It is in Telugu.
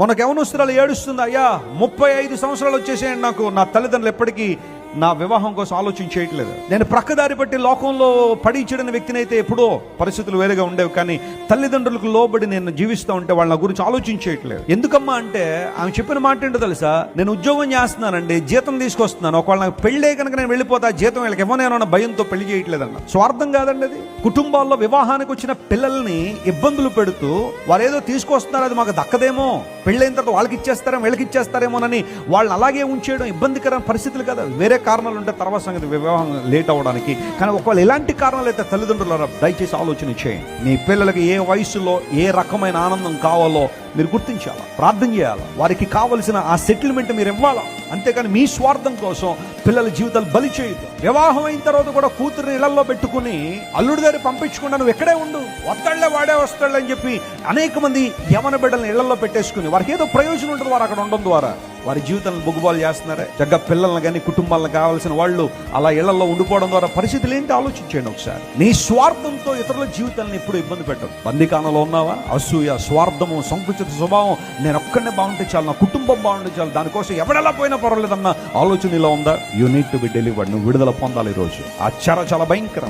మనకు యవనస్తురాలు ఏడుస్తుంది అయ్యా ముప్పై ఐదు సంవత్సరాలు వచ్చేసేయండి నాకు. నా తల్లిదండ్రులు ఎప్పటికీ నా వివాహం కోసం ఆలోచన చేయట్లేదు. నేను ప్రక్కదారి బట్టి లోకంలో పడించడిన వ్యక్తిని అయితే ఎప్పుడో పరిస్థితులు వేరుగా ఉండేవి. కానీ తల్లిదండ్రులకు లోబడి నేను జీవిస్తూ ఉంటే వాళ్ళ నా గురించి ఆలోచించేయట్లేదు ఎందుకమ్మా అంటే ఆమె చెప్పిన మాట ఏంటో తెలుసా? నేను ఉద్యోగం చేస్తున్నానండి జీతం తీసుకొస్తున్నాను. ఒకవేళ నాకు పెళ్ళే కనుక నేను వెళ్ళిపోతా జీతం వీళ్ళకి ఇవ్వనేనన్న భయంతో పెళ్ళి చేయట్లేదన్న స్వార్థం కాదండి అది. కుటుంబాల్లో వివాహానికి వచ్చిన పిల్లల్ని ఇబ్బందులు పెడుతూ వారు ఏదో తీసుకొస్తున్నారు అది మాకు దక్కదేమో. పెళ్ళైన తర్వాత వాళ్ళకి ఇచ్చేస్తారేమో వీళ్ళకి ఇచ్చేస్తారేమోనని వాళ్ళని అలాగే ఉంచేయడం ఇబ్బందికరమైన పరిస్థితులు కదా. వేరే కారణాలు ఉంటే తర్వాత సంగతి వివాహం లేట్ అవ్వడానికి. కానీ ఒకవేళ ఎలాంటి కారణాలు అయితే తల్లిదండ్రులు దయచేసి ఆలోచన చేయండి. మీ పిల్లలకి ఏ వయసులో ఏ రకమైన ఆనందం కావాలో మీరు గుర్తించాలా? ప్రార్థన చేయాలా? వారికి కావలసిన ఆ సెటిల్మెంట్ మీరు ఇవ్వాలా? అంతేకాని మీ స్వార్థం కోసం పిల్లల జీవితాలు బలి చేయదు వివాహం అయిన తర్వాత కూడా కూతురు ఇళ్ళలో పెట్టుకుని అల్లుడి గారి పంపించకుండా నువ్వు ఎక్కడే ఉండు. వస్తాళ్ళే వాడే వస్తాడులే అని చెప్పి అనేక మంది యవన బిడ్డలను ఇళ్ళలో పెట్టేసుకుని వారికి ఏదో ప్రయోజనం ఉంటుంది వారు అక్కడ ఉండడం ద్వారా. వారి జీవితాలను బొగ్గుబాలు చేస్తున్నారే? చక్కగా పిల్లల్ని కానీ కుటుంబాలను కావాల్సిన వాళ్ళు అలా ఇళ్ళలో ఉండిపోవడం ద్వారా పరిస్థితులు ఏంటి? ఆలోచించండి ఒకసారి. నీ స్వార్థంతో ఇతరుల జీవితాలను ఎప్పుడు ఇబ్బంది పెట్టదు బందికానలో ఉన్నావా? అసూయ స్వార్థము సంకుచిత స్వభావం నేను ఒక్కడనే బాగుంటే చాలు నా కుటుంబం బాగుంటే చాలు దానికోసం ఎవడెలా పోయినా పర్వాలేదన్న ఆలోచన ఇలా ఉందా? You need to be delivered నువ్వు విడుదల పొందాలి ఈ రోజు ఆ చర చాలా భయంకరమైన